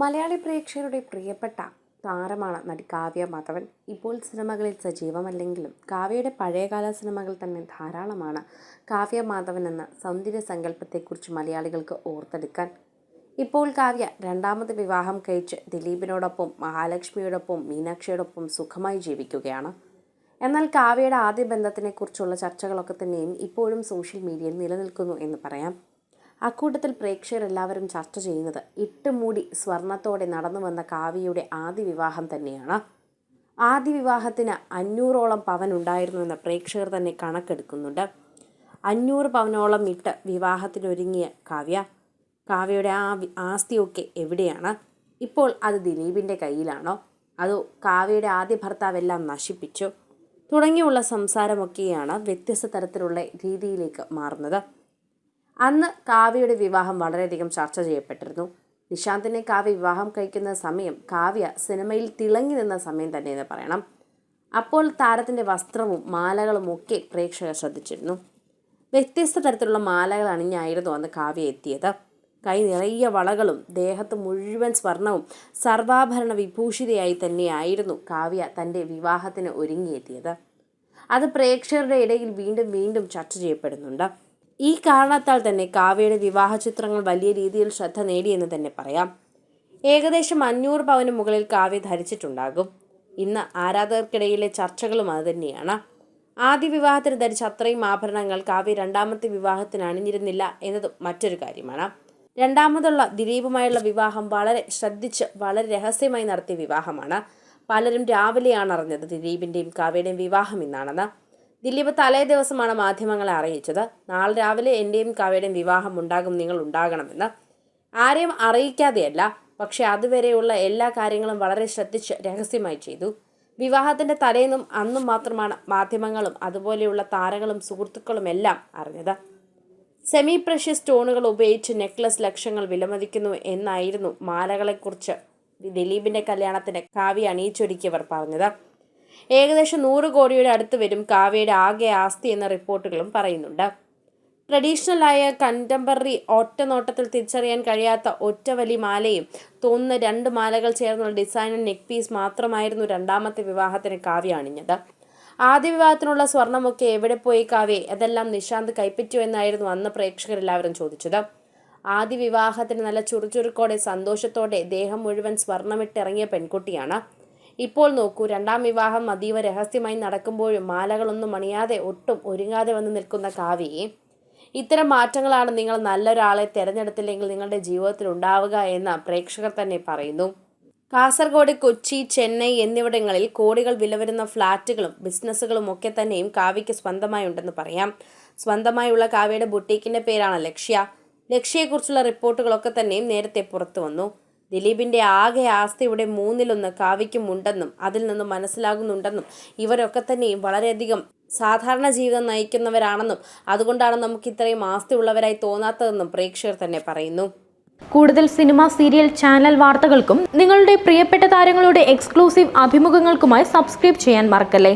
മലയാളി പ്രേക്ഷകരുടെ പ്രിയപ്പെട്ട താരമാണ് നടി കാവ്യ മാധവൻ. ഇപ്പോൾ സിനിമകളിൽ സജീവമല്ലെങ്കിലും കാവ്യയുടെ പഴയകാല സിനിമകൾ തന്നെ ധാരാളമാണ്. കാവ്യ മാധവൻ എന്ന സൗന്ദര്യ സങ്കല്പത്തെക്കുറിച്ച് മലയാളികൾക്ക് ഓർത്തെടുക്കാൻ. ഇപ്പോൾ കാവ്യ രണ്ടാമത് വിവാഹം കഴിച്ച് ദിലീപിനോടൊപ്പം മഹാലക്ഷ്മിയോടൊപ്പം മീനാക്ഷിയോടൊപ്പം സുഖമായി ജീവിക്കുകയാണ്. എന്നാൽ കാവ്യയുടെ ആദ്യ ബന്ധത്തിനെക്കുറിച്ചുള്ള ചർച്ചകളൊക്കെ തന്നെയും ഇപ്പോഴും സോഷ്യൽ മീഡിയയിൽ നിലനിൽക്കുന്നു എന്ന് പറയാം. അക്കൂട്ടത്തിൽ പ്രേക്ഷകർ എല്ലാവരും ചർച്ച ചെയ്യുന്നത് ഇട്ടുമൂടി സ്വർണത്തോടെ നടന്നു വന്ന കാവ്യയുടെ ആദ്യ വിവാഹം തന്നെയാണ്. ആദ്യ വിവാഹത്തിന് അഞ്ഞൂറോളം പവൻ ഉണ്ടായിരുന്നുവെന്ന് പ്രേക്ഷകർ തന്നെ കണക്കെടുക്കുന്നുണ്ട്. അഞ്ഞൂറ് പവനോളം ഇട്ട് വിവാഹത്തിനൊരുങ്ങിയ കാവ്യ കാവ്യയുടെ ആ ആസ്തിയൊക്കെ എവിടെയാണ്? ഇപ്പോൾ അത് ദിലീപിന്റെ കയ്യിലാണോ? അതോ കാവ്യയുടെ ആദ്യ ഭർത്താവെല്ലാം നശിപ്പിച്ചു? തുടങ്ങിയുള്ള സംസാരമൊക്കെയാണ് വ്യത്യസ്ത തരത്തിലുള്ള രീതിയിലേക്ക് മാറുന്നത്. അന്ന് കാവ്യയുടെ വിവാഹം വളരെയധികം ചർച്ച ചെയ്യപ്പെട്ടിരുന്നു. നിശാന്തിനെ കാവ്യ വിവാഹം കഴിക്കുന്ന സമയം കാവ്യ സിനിമയിൽ തിളങ്ങി നിന്ന സമയം തന്നെയെന്ന് പറയണം. അപ്പോൾ താരത്തിന്റെ വസ്ത്രവും മാലകളും ഒക്കെ പ്രേക്ഷകർ ശ്രദ്ധിച്ചിരുന്നു. വ്യത്യസ്ത തരത്തിലുള്ള മാലകൾ അണിഞ്ഞായിരുന്നു അന്ന് കാവ്യ എത്തിയത്. കൈ നിറയെ വളകളും ദേഹത്ത് മുഴുവൻ സ്വർണവും സർവാഭരണ വിഭൂഷിതയായി തന്നെയായിരുന്നു കാവ്യ തന്റെ വിവാഹത്തിന് ഒരുങ്ങിയെത്തിയത്. അത് പ്രേക്ഷകരുടെ ഇടയിൽ വീണ്ടും വീണ്ടും ചർച്ച ചെയ്യപ്പെടുന്നുണ്ട്. ഈ കാരണത്താൽ തന്നെ കാവ്യയുടെ വിവാഹ ചിത്രങ്ങൾ വലിയ രീതിയിൽ ശ്രദ്ധ നേടിയെന്ന് തന്നെ പറയാം. ഏകദേശം അഞ്ഞൂറ് പവന് മുകളിൽ കാവ്യ ധരിച്ചിട്ടുണ്ടാകും. ഇന്ന് ആരാധകർക്കിടയിലെ ചർച്ചകളും അത് തന്നെയാണ്. ആദ്യ വിവാഹത്തിന് ധരിച്ച അത്രയും ആഭരണങ്ങൾ കാവ്യ രണ്ടാമത്തെ വിവാഹത്തിന് അണിഞ്ഞിരുന്നില്ല എന്നതും മറ്റൊരു കാര്യമാണ്. രണ്ടാമതുള്ള ദിലീപുമായുള്ള വിവാഹം വളരെ ശ്രദ്ധിച്ച് വളരെ രഹസ്യമായി നടത്തിയ വിവാഹമാണ്. പലരും രാവിലെയാണ് അറിഞ്ഞത് ദിലീപിന്റെയും കാവ്യയുടെയും വിവാഹം ഇന്നാണെന്ന്. ദിലീപ് തലേ ദിവസമാണ് മാധ്യമങ്ങളെ അറിയിച്ചത്. നാളെ രാവിലെ എന്റെയും കാവ്യയുടെയും വിവാഹം ഉണ്ടാകും നിങ്ങൾ ഉണ്ടാകണമെന്ന്. ആരെയും അറിയിക്കാതെയല്ല പക്ഷെ അതുവരെയുള്ള എല്ലാ കാര്യങ്ങളും വളരെ ശ്രദ്ധിച്ച് രഹസ്യമായി ചെയ്തു. വിവാഹത്തിന്റെ തലേന്നും അന്നും മാത്രമാണ് മാധ്യമങ്ങളും അതുപോലെയുള്ള താരങ്ങളും സുഹൃത്തുക്കളും എല്ലാം അറിഞ്ഞത്. സെമി പ്രഷ്യസ് സ്റ്റോണുകൾ ഉപയോഗിച്ച് നെക്ലസ് ലക്ഷങ്ങൾ വിലമതിക്കുന്നു എന്നായിരുന്നു മാലകളെക്കുറിച്ച് ദിലീപിന്റെ കല്യാണത്തിന് കാവ്യ അണിയിച്ചൊരുക്കിയവർ പറഞ്ഞത്. ഏകദേശം നൂറ് കോടിയുടെ അടുത്ത് വരും കാവ്യയുടെ ആകെ ആസ്തി എന്ന റിപ്പോർട്ടുകളും പറയുന്നുണ്ട്. ട്രഡീഷണൽ ആയ കണ്ടംപററി ഒറ്റ നോട്ടത്തിൽ തിരിച്ചറിയാൻ കഴിയാത്ത ഒറ്റവലി മാലയും തോന്നുന്ന രണ്ട് മാലകൾ ചേർന്നുള്ള ഡിസൈനർ നെക്ക് പീസ് മാത്രമായിരുന്നു രണ്ടാമത്തെ വിവാഹത്തിന് കാവ്യ അണിഞ്ഞത്. ആദ്യ വിവാഹത്തിനുള്ള സ്വർണമൊക്കെ എവിടെ പോയി കാവ്യ? അതെല്ലാം നിശാന്ത് കൈപ്പറ്റു എന്നായിരുന്നു അന്ന് പ്രേക്ഷകരെല്ലാവരും ചോദിച്ചത്. ആദ്യ വിവാഹത്തിന് നല്ല ചുറുചുറുക്കോടെ സന്തോഷത്തോടെ ദേഹം മുഴുവൻ സ്വർണമിട്ടിറങ്ങിയ പെൺകുട്ടിയാണ്. ഇപ്പോൾ നോക്കൂ രണ്ടാം വിവാഹം അതീവ രഹസ്യമായി നടക്കുമ്പോഴും മാലകളൊന്നും അണിയാതെ ഒട്ടും ഒരുങ്ങാതെ വന്ന് നിൽക്കുന്ന കാവ്യയെ ഇത്തരം മാറ്റങ്ങളാണ് നിങ്ങൾ നല്ലൊരാളെ തിരഞ്ഞെടുത്തില്ലെങ്കിൽ നിങ്ങളുടെ ജീവിതത്തിൽ ഉണ്ടാവുക എന്ന് പ്രേക്ഷകർ തന്നെ പറയുന്നു. കാസർഗോഡ് കൊച്ചി ചെന്നൈ എന്നിവിടങ്ങളിൽ കോടികൾ വില വരുന്ന ഫ്ളാറ്റുകളും ബിസിനസ്സുകളും ഒക്കെ തന്നെയും കാവ്യയ്ക്ക് സ്വന്തമായി ഉണ്ടെന്ന് പറയാം. സ്വന്തമായുള്ള കാവ്യയുടെ ബുട്ടീക്കിന്റെ പേരാണ് ലക്ഷ്യ. ലക്ഷ്യയെക്കുറിച്ചുള്ള റിപ്പോർട്ടുകളൊക്കെ തന്നെയും നേരത്തെ പുറത്തു വന്നു ദിലീപിന്റെ ആകെ ആസ്തിയുടെ മൂന്നിലൊന്ന് കാവ്യയ്ക്കും ഉണ്ടെന്നും അതിൽ നിന്ന് മനസ്സിലാകുന്നുണ്ടെന്നും ഇവരൊക്കെ തന്നെയും വളരെയധികം സാധാരണ ജീവിതം നയിക്കുന്നവരാണെന്നും അതുകൊണ്ടാണ് നമുക്ക് ഇത്രയും ആസ്തി ഉള്ളവരായി തോന്നാത്തതെന്നും പ്രേക്ഷകർ തന്നെ പറയുന്നു. കൂടുതൽ സിനിമ സീരിയൽ ചാനൽ വാർത്തകൾക്കും നിങ്ങളുടെ പ്രിയപ്പെട്ട താരങ്ങളുടെ എക്സ്ക്ലൂസീവ് അഭിമുഖങ്ങൾക്കുമായി സബ്സ്ക്രൈബ് ചെയ്യാൻ മറക്കല്ലേ?